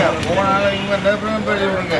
விடுங்க போன நாள் இங்கே டேப்லாம் போய் விடுங்க.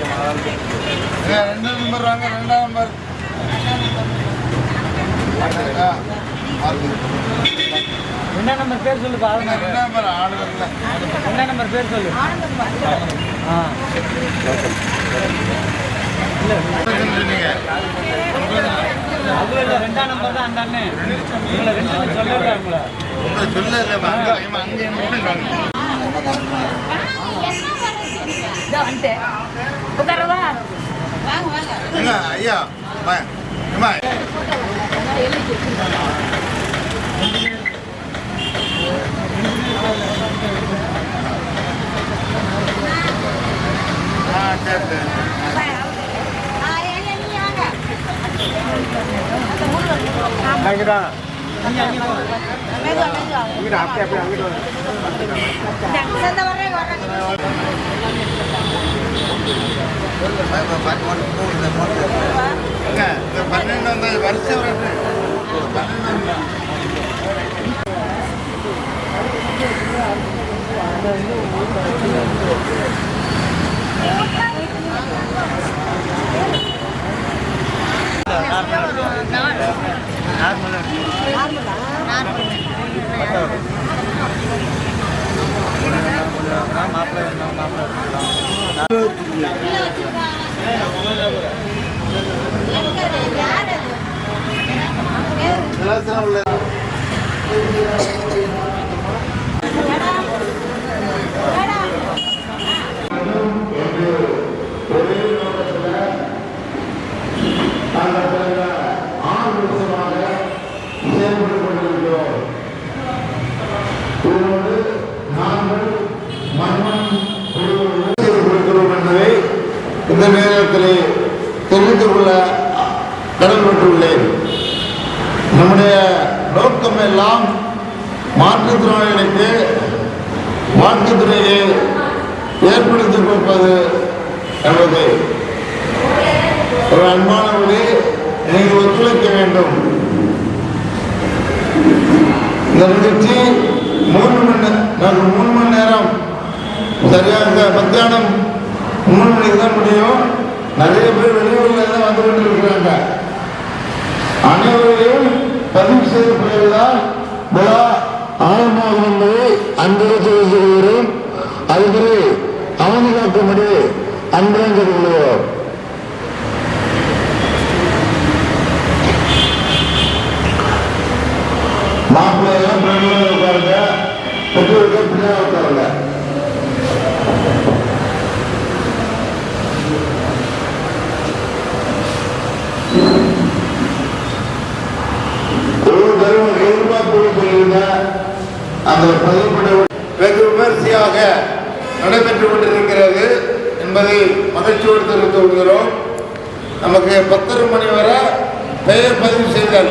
ஏங்க, ரெண்டு நம்பர் வாங்க ரெண்டாம் நம்பர். என்ன நம்பர் பேர் சொல்லு என்ன நம்பர் ஆடு வரல. என்ன நம்பர் பேர் சொல்லு. ஆ. இல்லை ரெண்டாம் நம்பர் தான் அந்த அண்ணன் உங்களை ரெண்டு சொல்லல உங்களை உட்காரவா ஐயா ஆ சரி சரி. மெதுவா மெதுவா இந்தாங்க, சந்த வர்றேன் வர்றேன் ஏங்க, இந்த பன்னெண்டு வந்து வருஷம் வருது பன்னெண்டு மாப்பிள்ள நேரத்தில் தெரிந்து கொள்ள கடன்பட்டுள்ளேன் நம்முடைய நோக்கம் எல்லாம் மாற்றுத்திறனாளிகளுக்கு வாழ்க்கைத்துறையை ஏற்படுத்தி கொடுப்பது என்பது. ஒரு அன்பானவர்களே நீங்கள் ஒத்துழைக்க வேண்டும். இந்த நிகழ்ச்சி மூன்று மணி நாங்கள் மூணு மணி நேரம் சரியாக மத்தியானம் மூணு மணிக்கு தான் முடியும். நிறைய பேர் வெளியூர்ல தான் வந்து கொண்டு இருக்கிறாங்க. அனைவரையும் பதிவு செய்து கொள்வதால் விழா ஆழமாகும் என்பதை அன்புடன் தெரிவித்துக் கொள்கிறோம் அதுபடி அவனி காக்கும்படி அன்புடன் தெரிவித்துக் அந்த பதிவுப்பட வெகு விமர்சையாக நடைபெற்று கொண்டிருக்கிறது என்பதை மகிழ்ச்சியோடு தெரிவித்துக் கொள்கிறோம். நமக்கு பத்தரை மணி வரை பெயர் பதிவு செய்தல்.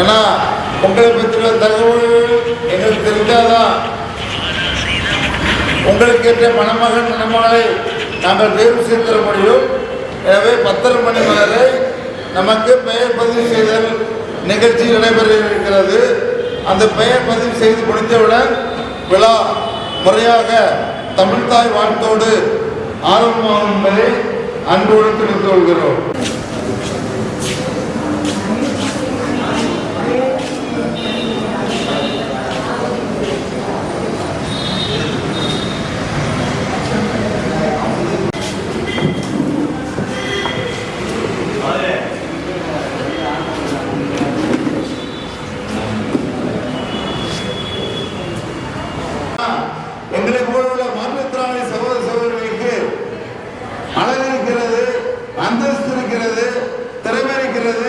ஏன்னா உங்களை பற்றிய தகவல்கள் எங்களுக்கு தெரிஞ்சாதான் உங்களுக்கு ஏற்ற மணமகன் மணமகளை நாங்கள் தேர்வு செய்து தர முடியும். எனவே பத்தரை மணி வரை நமக்கு பெயர் பதிவு செய்தல் நிகழ்ச்சி நடைபெற இருக்கிறது. அந்த பெயர் பதிவு செய்து முடிந்தவுடன் விழா முறையாக தமிழ்தாய் வாழ்த்தோடு ஆரம்பமாகும் என்பதை அன்போடு தெரிந்து கொள்கிறோம் எங்களை போலுள்ள மாற்றுத்திறனாளி சகோதர சகோதரிகளுக்கு அழகு இருக்கிறது அந்தஸ்து இருக்கிறது திறமை இருக்கிறது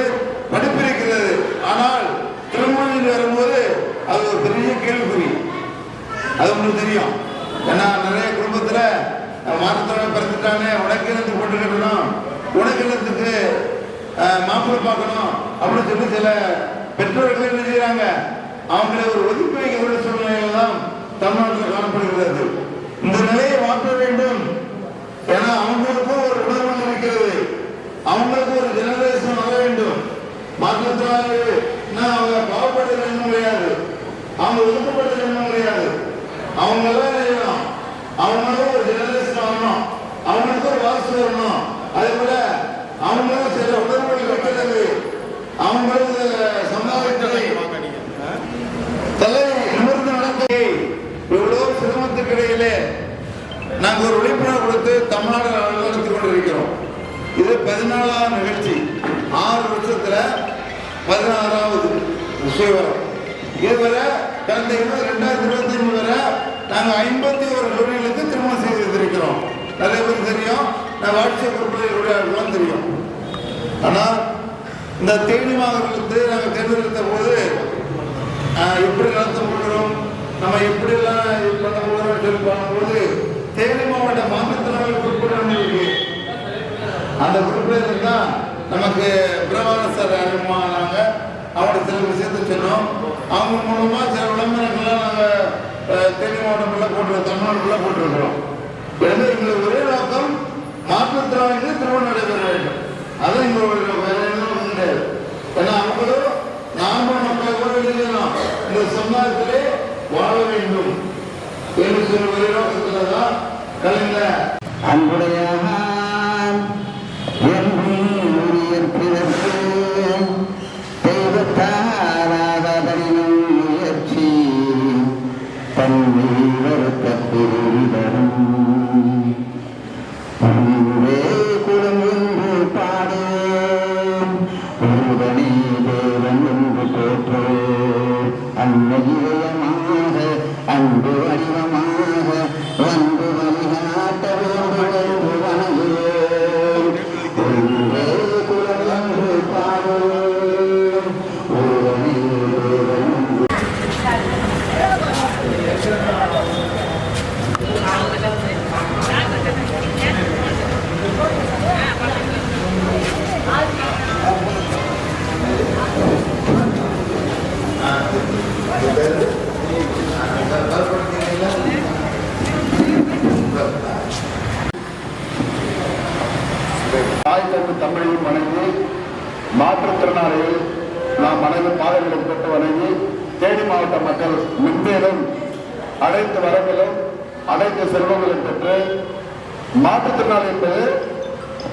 படிப்பு இருக்கிறது ஆனால் திருமணத்தில் வரும்போது அது ஒரு பெரிய கேள்விக்குறி அது உங்களுக்கு தெரியும் ஏன்னா நிறைய குடும்பத்துல அஹ், மாற்றுத்திறனாளி பிறந்துட்டானே உனக்கு என்னத்துக்கு போட்டு கட்டணும் உனக்கு என்னத்துக்கு அஹ், மாப்பிள்ளை பார்க்கணும் அப்படின்னு சொல்லி சில பெற்றோர்கள் என்ன செய்யறாங்க? அவங்களை ஒரு ஒதுக்கி வைக்கக்கூடிய சூழ்நிலையில தான் தமிழ்நாட்டில் காணப்படுகிறது. இந்த நிலையை மாற்ற வேண்டும். ஏன்னா அவங்களுக்கும் ஒரு உணர்வு இருக்கிறது. அவங்களுக்கு ஒரு ஜெனரேஷன் வர வேண்டும். மாற்றுத்திறனாளிகள் அவங்க பாவப்பட்டது என்ன கிடையாது. அவங்க ஒதுக்கப்பட்டது என்ன கிடையாது. அவங்க எல்லாம் செய்யணும்? அவங்களும் ஒரு ஜெனரேஷன் ஆகணும் அவங்களுக்கும் ஒரு வாசல் வரணும். அதே போல அவங்களும் சில உடன்படி வைக்கிறது அவங்களும் தலை நிமிர்ந்து நடக்க இவ்வளவு சிரமத்துக்கு இடையிலே நாங்கள் ஒரு விழிப்புணர்வு கொடுத்து தமிழ்நாடு நடத்தி கொண்டிருக்கிறோம். இது பதினாலாவது நிகழ்ச்சி. ஆறு வருஷத்துல பதினாறாவது சுயவரம் இதுவரை கடந்த இருபது ரெண்டாயிரத்தி இருபத்தி மூணு வரை நாங்கள் ஐம்பத்தி ஒரு தொழிலுக்கு திருமணம் செய்திருக்கிறோம் நிறைய பேர் தெரியும். நான் வாட்ஸ்அப் குரூப்பில் தெரியும். ஆனால் இந்த தேனி மாவட்டத்தை நாங்கள் தேர்ந்தெடுத்த போது ஆஹ், எப்படி நடத்த போகிறோம் நம்ம எப்படிலாம் இது பண்ண போகிறோம் சொல்லி பண்ணும்போது தேனி மாவட்ட மாற்றுத்திறனாளி குறிப்பிட அந்த குறிப்பிட தான் நமக்கு பிரபாகர சார் அறிமுகமானாங்க. அவங்க சில விஷயத்தை சொன்னோம். அவங்க மூலமா சில விளம்பரங்கள்லாம் நாங்கள் தேனி மாவட்டம் போட்டு போட்டுருக்கோம் போட்டுருக்கிறோம். எனவே எங்களுக்கு ஒரே நோக்கம் மாற்றுத்திறனாளிகள் திருமணம் நடைபெற வேண்டும். அது எங்களுடைய வேற எதுவும் கிடையாது ஏன்னா அவங்களும் நாம மக்களை கூட எழுதணும் இந்த சமுதாயத்திலே வாழ வேண்டும் என்று சொல்லி ஒரே தான் கலைஞர் அன்புடையான் தன்னை வருத்த மாற்றுத்திறனாளி என்பது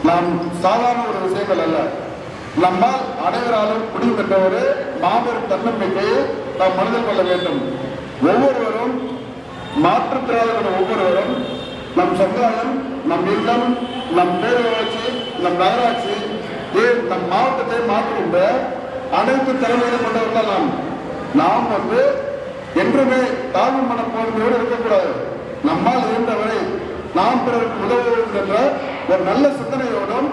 நாம் சாதாரண ஒரு விஷயங்கள் அல்ல. நம்மால் அனைவராலும் முடிவு பெற்ற ஒரு மாபெரும் தன்னம்பிக்கையை நாம் மனதில் கொள்ள வேண்டும். ஒவ்வொருவரும் மாற்றுத்திறனாளர்கள் ஒவ்வொருவரும் நம் சமுதாயம் நம் இல்லம் நம் பேரூராட்சி நம் நகராட்சி ஏன் நம் மாவட்டத்தை மாற்றுகின்ற அனைத்து திறமைகளும் கொண்டவர்கள் நாம். நாம் வந்து என்றுமே தாழ்வு மனப்பான்மையோடு இருக்கக்கூடாது. நம்மால் இருந்தவரை நாம் பிறருக்கு உதவுவோம் என்ற ஒரு நல்ல சிந்தனையோடும்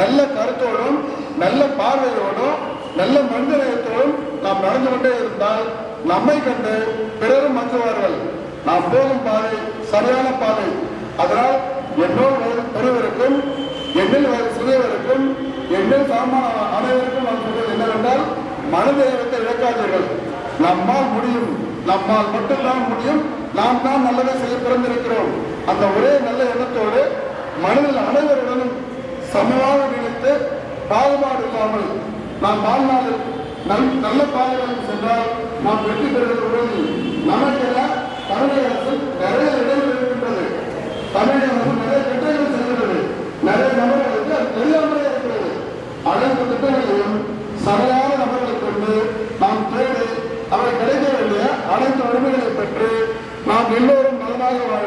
நல்ல கருத்தோடும் நல்ல பார்வையோடும் நல்ல மனிதநேயத்தோடும் நாம் நடந்து கொண்டே இருந்தால் நம்மை கண்டு பிறரும் மஞ்சுவார்கள் நாம் போகும் பாதை சரியான பாதை. அதனால் என்னோடு வயது பெரியவருக்கும் என்னில் வயது சிறியவருக்கும் எண்ணில் சமமான அனைவருக்கும் நான் சொல்வது என்னவென்றால் மனதேயத்தை இழக்காதீர்கள். நம்மால் முடியும் நம்மால் மட்டும்தான் முடியும் நாம் தான் நல்லதை செய்ய பிறந்திருக்கிறோம். அந்த ஒரே நல்ல எண்ணத்தோடு மனதில் அனைவருடனும் சமமாக நினைத்து பாகுபாடு இல்லாமல் நாம் வாழ்நாளில் நல் நல்ல பாதைகளுக்கு சென்றால் நாம் வெற்றி பெறுவது உறுதி நமக்கென தமிழக அரசு நிறைய இடங்கள் இருக்கின்றது. தமிழக அரசு நிறைய திட்டங்கள் செய்கிறது நிறைய நபர்களுக்கு அது தெரியாமலே இருக்கிறது. அனைத்து திட்டங்களையும் சரியான நபர்களை கொண்டு நாம் தேடி அவை கிடைக்க வேண்டிய அனைத்து உரிமைகளை பெற்று நாம் எல்லோரும் நலமாக வாழ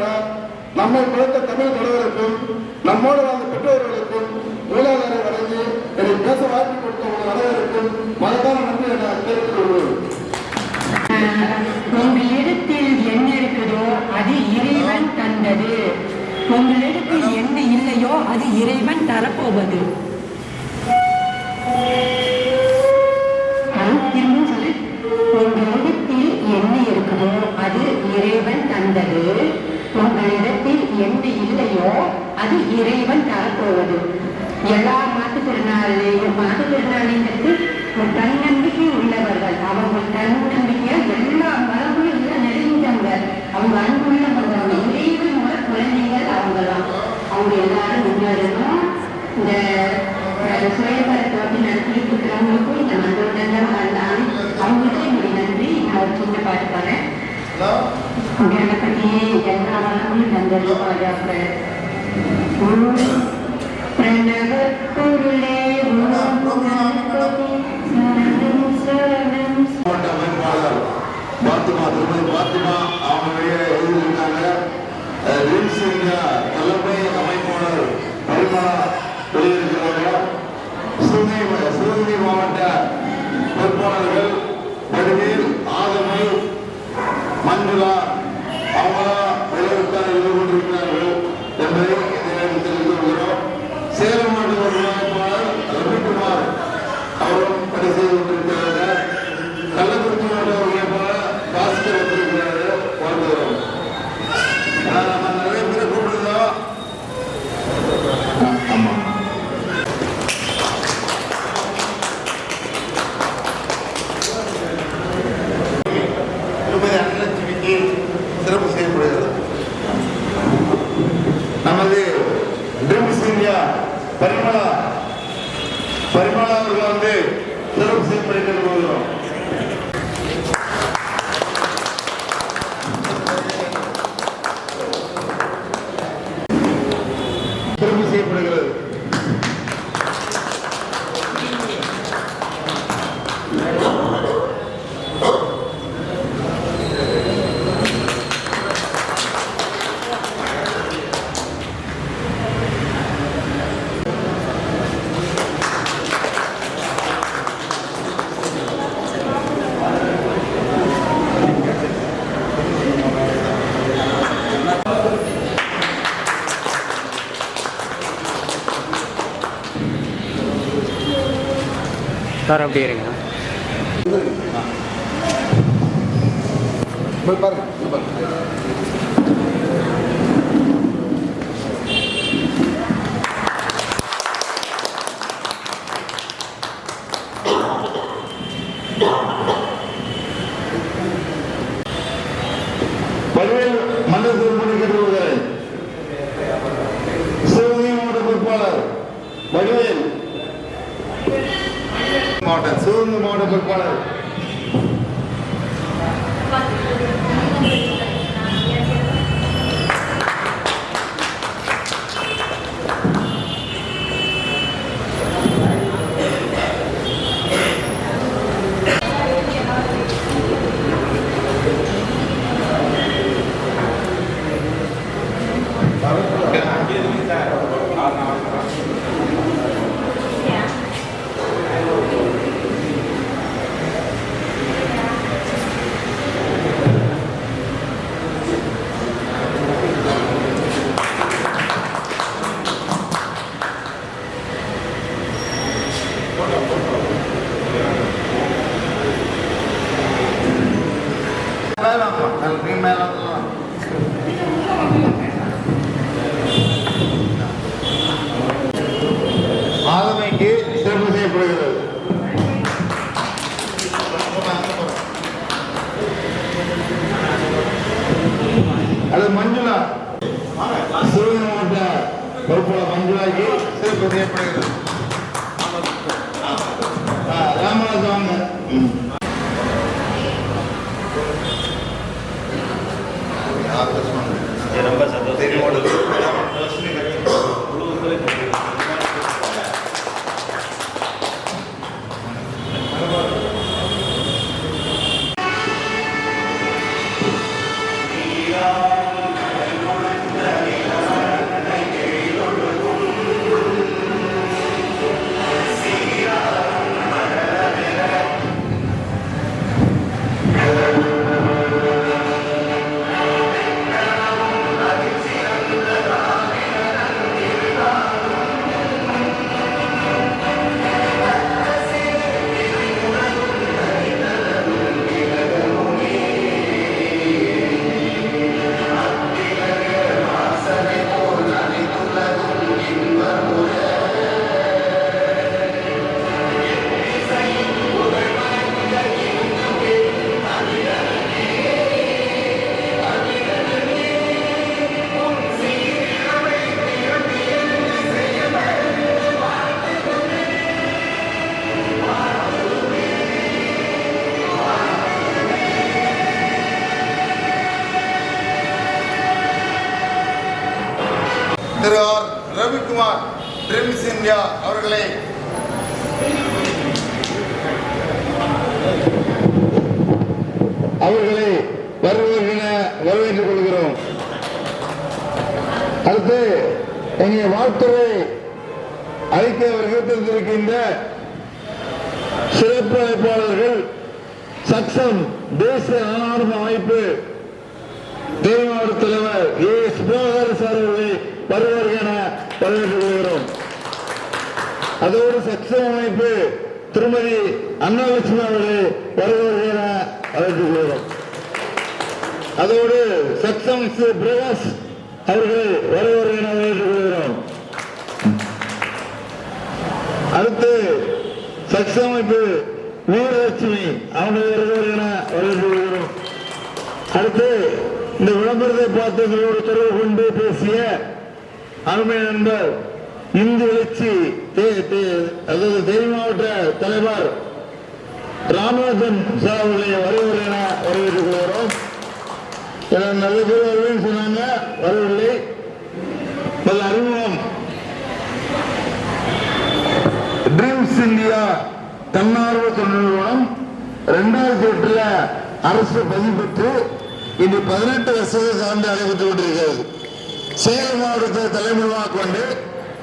நம்மை பிறந்த தமிழ் தலைவருக்கும் நம்மோடு வாழ்ந்த பெற்றோர்களுக்கும் மூலாதாரை வழங்கி என்னை பேச வாய்ப்பு கொடுத்த உங்கள் அனைவருக்கும் மனதான நன்றி என தெரிவித்துக் கொள்வோம் உங்களிடத்தில் என்ன இருக்குதோ அது இறைவன் தந்தது. உங்களிடத்தில் என்ன இல்லையோ அது இறைவன் தரப்போவது. அது இறைவன் தரப்போவது. எல்லா மாற்றுத்திறனாளியும் மாற்றுத்திறனாளிகளுக்கு ஒரு தன்னம்பிக்கை உள்ளவர்கள். அவங்க தன்னம்பிக்கையா எல்லா மரபுகளும் நிறைந்தவங்க அவங்க அன்புள்ளவங்க இறைவன் மூலம் குழந்தைகள் அவங்களாம் அவங்க எல்லாரும் முன்னேறணும் இந்த சுயபரத்தை வந்து நடத்திட்டு இருக்கிறவங்களுக்கும் இந்த மன்றோட்டம் வந்தாலும் அவங்களுக்கும் என்னுடைய நன்றி. நான் ஒரு சின்ன பாட்டு பாடுறேன். கணபதியே எல்லா மரபுகளும் நந்தருவாக பாத்துமா திருமதி பாத்துமா அவங்க எழுதியிருக்காங்க ரீல்ஸ் சார் அப்படி இருங்க. போய் பாருங்க. திருமண மாற்ற பொறுப்புல மஞ்சுவாகி சிறப்பு செய்யப்படுகிறது ராமராஜ் ரொம்ப சந்தோஷம். திரு ஆர் ரவிக்குமார் ட்ரிம்ஸ் இந்தியா அவர்களை அவர்களை வருவதென வரவேற்றுக் கொள்கிறோம். அடுத்து எங்கள் வாழ்த்துறை ஐக்கிய வர்க்கத்திருக்கின்ற சிறப்பு அழைப்பாளர்கள் சக்சம் தேசிய ஆணார்ம அமைப்பு தேவாடு தலைவர் ஏ சுபாகர் சார் அவர்களை வருவார்கள் என வரவேற்றுக் அதோடு சக்சம் அமைப்பு திருமதி அன்னலட்சுமி அவர்களை வருவார்கள் என அழைத்துக் கொள்கிறோம் அதோடு சக்சம் பிரகாஷ் அவர்கள் வருவார்கள் என வரவேற்றுக் கொள்கிறோம் அடுத்து சக்சம் அமைப்பு வீரலட்சுமி அவர்கள் வருவார்கள் என வரவேற்றுக் கொள்கிறோம் அடுத்து இந்த விளம்பரத்தை பார்த்து தொடர்பு கொண்டு பேசிய அருமை நண்பர் இந்து எழுச்சி தே- அதாவது தேனி மாவட்ட தலைவர் ராமநாதன் சார் அவர்களை வரவில்லை என வரவேற்றுக் கொள்கிறோம். ஏன்னா நல்ல பேர் வருவேன்னு சொன்னாங்க வரவில்லை. பல அறிமுகம் ட்ரீம்ஸ் இந்தியா தன்னார்வ தொண்டு நிறுவனம் ரெண்டாயிரத்தி எட்டுல அரசு பதிவு பெற்று இன்று பதினெட்டு வருஷத்தை சார்ந்து நடைபெற்றுக் கொண்டிருக்கிறது. சேலம் மாவட்டத்தை தலைமையாக கொண்டு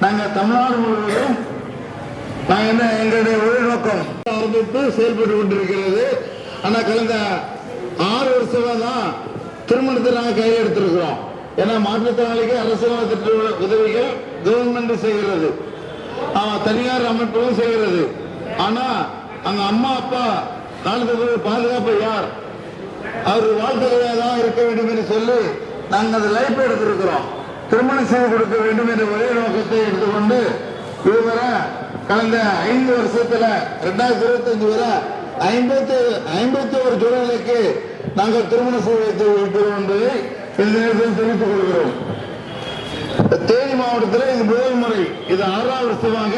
நாங்கள் தமிழ்நாடு முழுவதும் நாங்கள் என்ன எங்களுடைய உள்நோக்கம் ஆரம்பித்து செயல்பட்டு கொண்டிருக்கிறது. ஆனால் கடந்த ஆறு வருஷமா தான் திருமணத்தை நாங்கள் கையில் எடுத்திருக்கிறோம் ஏன்னா மாற்றுத்திறனாளிக்கு அரசு திட்ட உதவிகள் கவர்மெண்ட் செய்கிறது. ஆமா, தனியார் அமைப்புகளும் செய்கிறது. ஆனா அங்க அம்மா அப்பா நாளுக்கு பாதுகாப்பு யார்? அவர் வாழ்க்கையிலே தான் இருக்க வேண்டும் என்று சொல்லி நாங்கள் அந்த லைஃப் எடுத்திருக்கிறோம். திருமணம் செய்து கொடுக்க வேண்டும் என்ற ஒரே நோக்கத்தை எடுத்துக்கொண்டு இதுவரை கடந்த ஐந்து வருஷத்துல ரெண்டாயிரத்தி இருபத்தி அஞ்சு வரை ஐம்பத்தி ஐம்பத்தி ஒரு ஜோடிகளுக்கு நாங்கள் திருமண செய்து வைத்து இருக்கிறோம் என்பதை இந்த நேரத்தில் தெரிவித்துக் கொள்கிறோம். தேனி மாவட்டத்தில் இது முதல் முறை இது ஆறாவது வருஷமாக